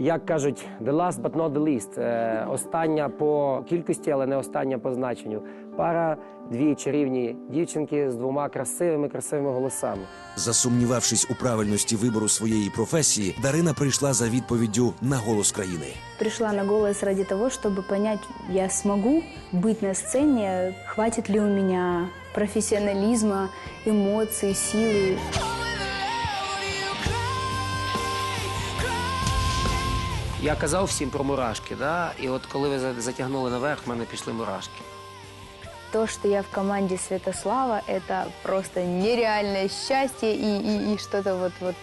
Як кажуть, the last but not the least. Е, остання по кількості, але не остання по значенню. Пара дві чарівні дівчинки з двома красивими, красивими голосами. Засумнівавшись у правильності вибору своєї професії, Дарина прийшла за відповіддю на голос країни. Пришла на голос ради того, чтобы понять, я смогу быть на сцене, хватит ли у меня профессионализма, эмоций, силы. Я казав всім про мурашки, да? і от коли ви за- затягнули наверх, в мене пішли мурашки. То, что я в команде Святослава, это просто нереальное счастье и, и, и что-то вот, вот.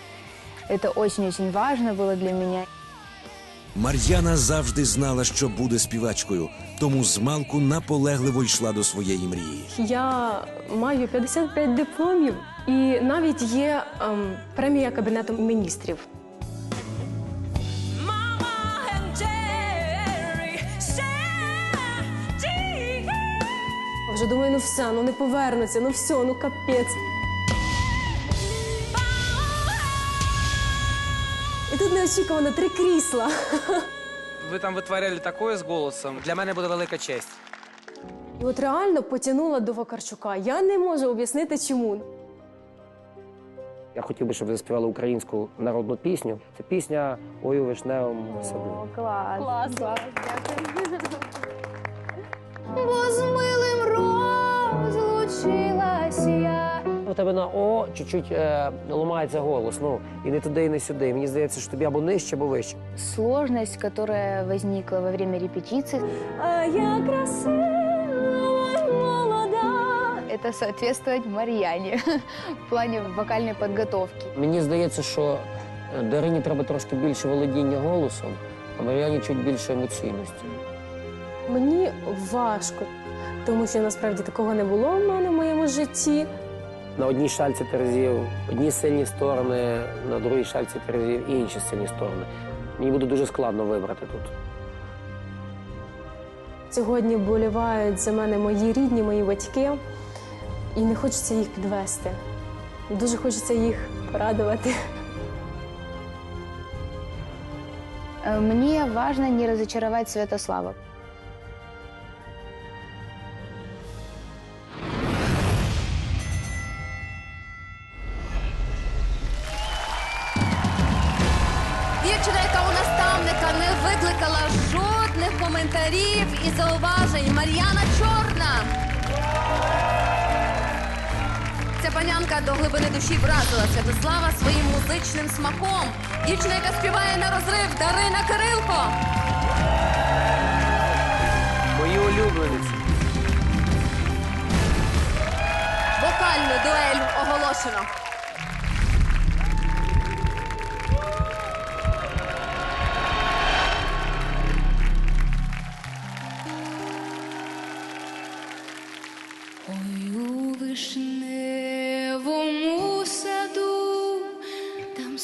Это очень-очень важно было для меня. Мар'яна завжди знала, що буде співачкою, тому змалку наполегливо йшла до своєї мрії. Я маю 55 дипломів і навіть є ем, премія Кабінету міністрів. Думаю, ну все, ну не повернуться, ну все, ну капець. І тут неочікувано три крісла. Ви там витворяли такое з голосом. Для мене буде велика честь. І от реально потягнула до Вакарчука. Я не можу об'яснити, чому. Я хотів би, щоб ви заспівали українську народну пісню. Це пісня Ой у вишневому саду. класс. Класс. Бо з милим розлучилась я. У тебе на О чуть-чуть е, ламається голос. Ну і не туди, і не сюди. Мені здається, що тобі або нижче, або вище. Сложность, которая возникла во время репетиции, А я красива й молода. это соответствовать Марьяне в плане вокальной подготовки. Мені здається, що Дарині треба трошки більше володіння голосом, а Мар'яні чуть більше емоційності. Мені важко, тому що насправді такого не було в мене в моєму житті. На одній шальці терезів одні сильні сторони, на другій шальці терезів інші сильні сторони. Мені буде дуже складно вибрати тут. Сьогодні болівають за мене мої рідні, мої батьки, і не хочеться їх підвести. Дуже хочеться їх порадувати. Э, Мне важно не разочаровать Святослава. Дівчина, яка у наставника не викликала жодних коментарів і зауважень. Мар'яна Чорна. Ця панянка до глибини душі вразила Святослава своїм музичним смаком. Дівчина, яка співає на розрив Дарина Кирилко. Мої улюблениці. Вокальну дуель оголошено.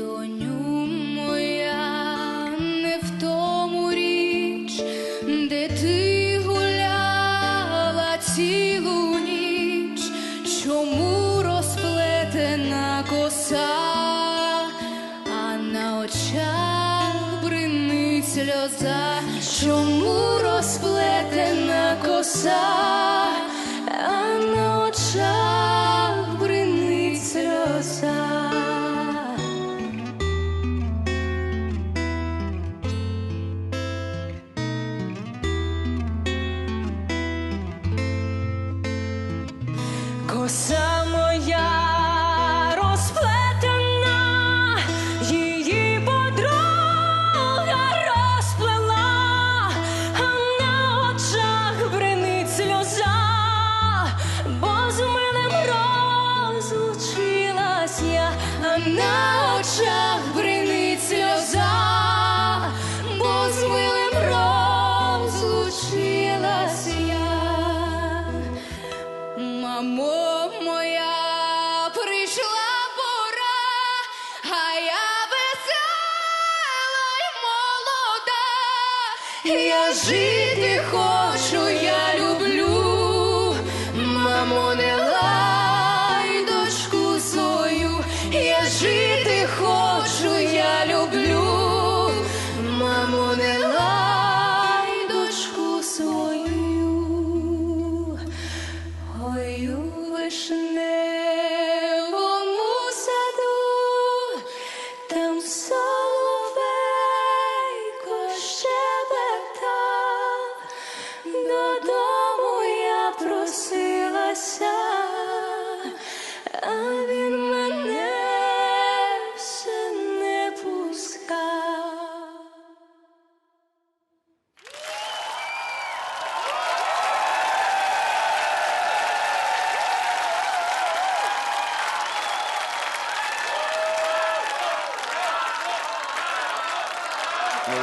doño. Я жити хочу,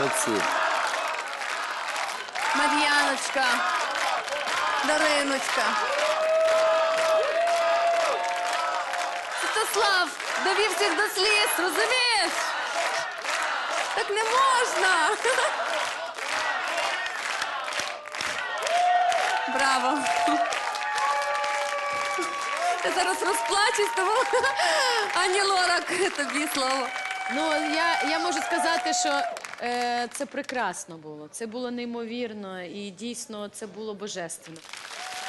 Молодці. Мар'яночка, Дариночка. Святослав довів всіх до сліз, розумієш? Так не можна. Браво. Я зараз розплачусь, тому Ані Лорак, тобі слово. Ну, я, я можу сказати, що е, це прекрасно було. Це було неймовірно і дійсно це було божественно.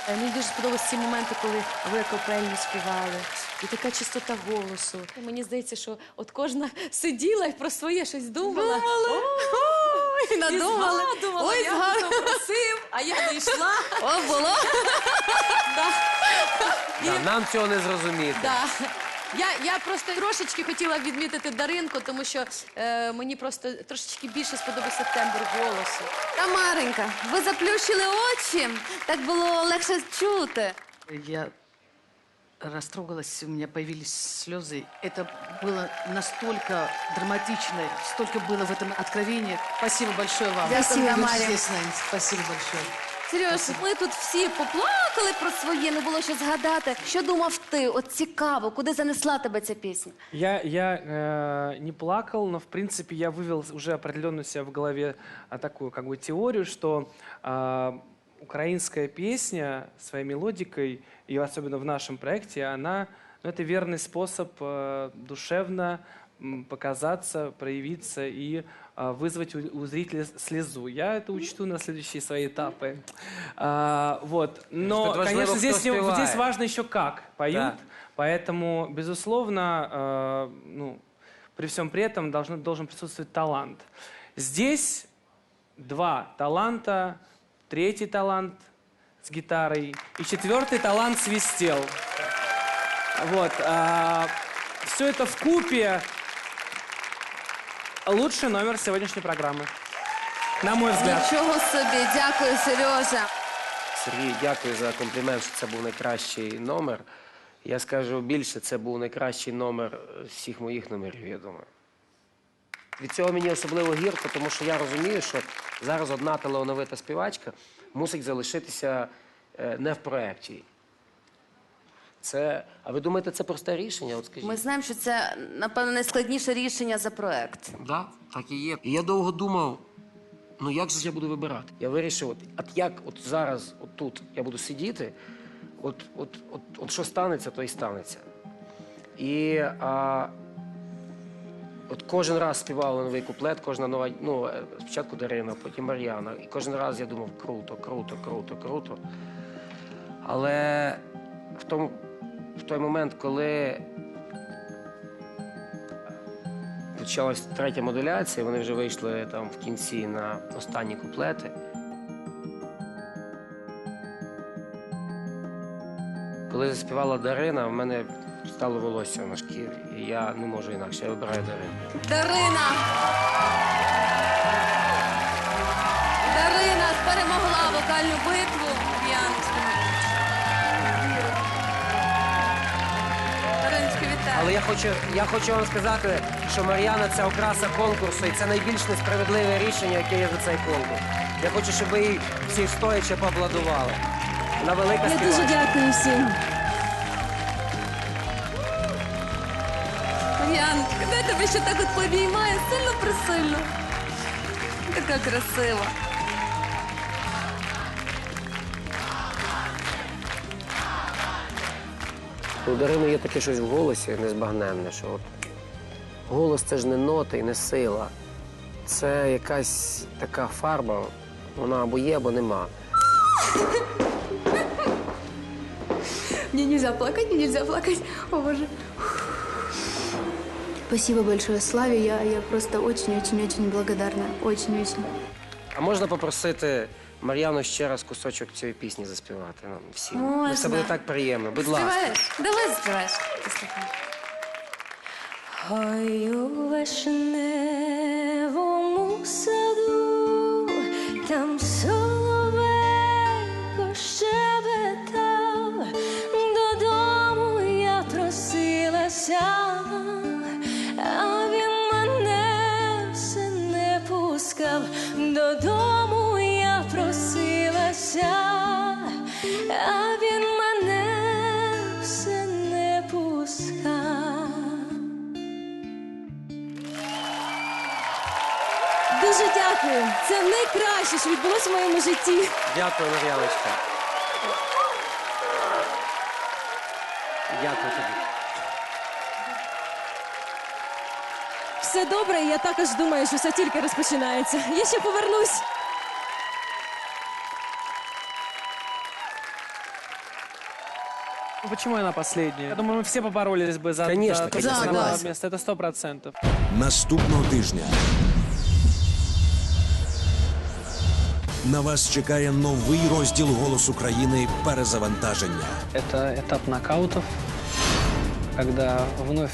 Е, Мені дуже сподобалися ці моменти, коли ви копельні співали, і така чистота голосу. І Мені здається, що от кожна сиділа і про своє щось думала. Думали. О, І надумали. І згадувала, Ой, я згадувала. хто просив, а я не йшла. О, було. Да, нам цього не зрозуміти. Да. Я, я просто трошечки хотіла відмітити Даринку, тому що е, мені просто трошечки більше сподобався тембр голосу. Тамаренька, ви заплющили очі, так було легше чути. Я растрогалась, у меня появились слезы. Это было настолько драматично, столько было в этом откровении. Спасибо большое вам. Спасибо, Вы Марья. здесь с нами. Спасибо большое. Сереж, ми тут всі поплакали про своє, не було що згадати. Що думав ти? От цікаво, куди занесла тебе ця пісня? Я, я э, не плакал, но в принципе я вывел уже определенную себя в голове а, такую как бы теорию, что а, украинская песня своей мелодикой, и особенно в нашем проекте, она ну, это верный способ э, душевно показаться, проявиться и а, вызвать у, зрителя слезу. Я это учту на следующие свои этапы. А, вот. Но, важливо, конечно, здесь, здесь важно еще как поют. Да. Поэтому, безусловно, э, ну, при всем при этом должен, должен присутствовать талант. Здесь два таланта, третий талант с гитарой и четвертый талант свистел. Вот. все это в купе лучший номер сегодняшней программы. На мой взгляд. Нічого собі, дякую, Сережа. Сергій, дякую за комплімент, що це був найкращий номер. Я скажу більше, це був найкращий номер всіх моїх номерів, я думаю. Від цього мені особливо гірко, тому що я розумію, що зараз одна талановита співачка мусить залишитися е, не в проєкті. Це, а ви думаєте, це просте рішення? От скажіть. Ми знаємо, що це, напевно, найскладніше рішення за проект. Да, так і є. І я довго думав, ну як же ж я буду вибирати? Я вирішив, от, от як от зараз, от тут я буду сидіти, от, от, от, от що станеться, то і станеться. І а, от кожен раз співала новий куплет, кожна нова, ну, е, спочатку Дарина, потім Мар'яна. І кожен раз я думав, круто, круто, круто, круто. Але в, тому, в той момент, коли почалась третя модуляція, вони вже вийшли там в кінці на останні куплети. Коли заспівала Дарина, в мене стало волосся на шкірі. І я не можу інакше, я вибираю Дарину. Дарина. Дарина перемогла вокальну битву. Яночка. Дариночка, Але я хочу, я хочу вам сказати, що Мар'яна це окраса конкурсу, і це найбільш несправедливе рішення, яке є за цей конкурс. Я хочу, щоб ви їй всі стоячи поаплодували. Вона велика Я дуже співачка. дякую всім. Яночка, дай тебе ще так от повіймає, сильно присильно. Така красива. У Дарини є таке щось в голосі незбагненне, що от голос це ж не ноти і не сила. Це якась така фарба, вона або є, або нема. Мне нельзя плакать, мне нельзя плакать. О, Боже. Спасибо большое Славе. Я, я просто очень-очень-очень благодарна. Очень-очень. А можна попросити Мар'яну ще раз кусочок цієї пісні заспівати нам всім? Ну, Це буде так приємно. Будь ласка. Співаєш? Давай заспіваєш. Послухай. Ой, у вишневому саду, Дуже дякую. Це найкраще, що відбулося в моєму житті. Дякую, Мар'яночка. Дякую тобі. Все добре, і я також думаю, що все тільки розпочинається. Я ще повернусь. Ну, Почему она последняя? Я думаю, мы все поборолись бы за, Конечно, за конечно, первое согласен. место. Это сто процентов. Наступного тижня на вас чекає новий розділ «Голос України» перезавантаження. Это этап нокаутов, когда вновь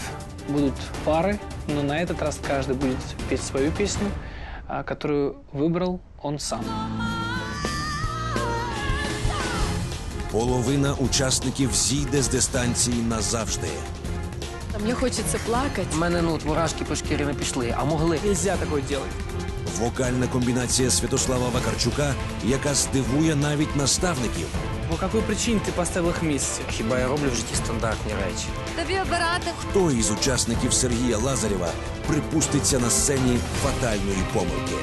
будут пары, но на этот раз каждый будет петь свою песню, а, которую выбрал он сам. Половина учасників зійде з дистанції назавжди. Мені хочеться плакати. У мене ну, от мурашки по шкірі не пішли, а могли. Нельзя такое делать. Вокальна комбінація Святослава Вакарчука, яка здивує навіть наставників. По какой причине ты поставил их вместе? Хіба я роблю в житті стандартні речі? Тобі обирати. Хто із учасників Сергія Лазарєва припуститься на сцені фатальної помилки?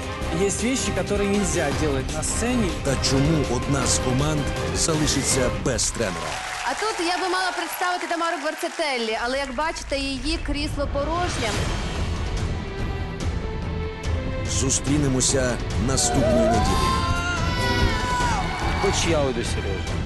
Есть вещи, которые нельзя делать на сцене. Та чому одна з команд залишиться без тренера? А тут я би мала представити Тамару Гварцетеллі, але як бачите, її крісло порожнє. Зустрінемося наступної неділі. Хоч я уйду, Сережа.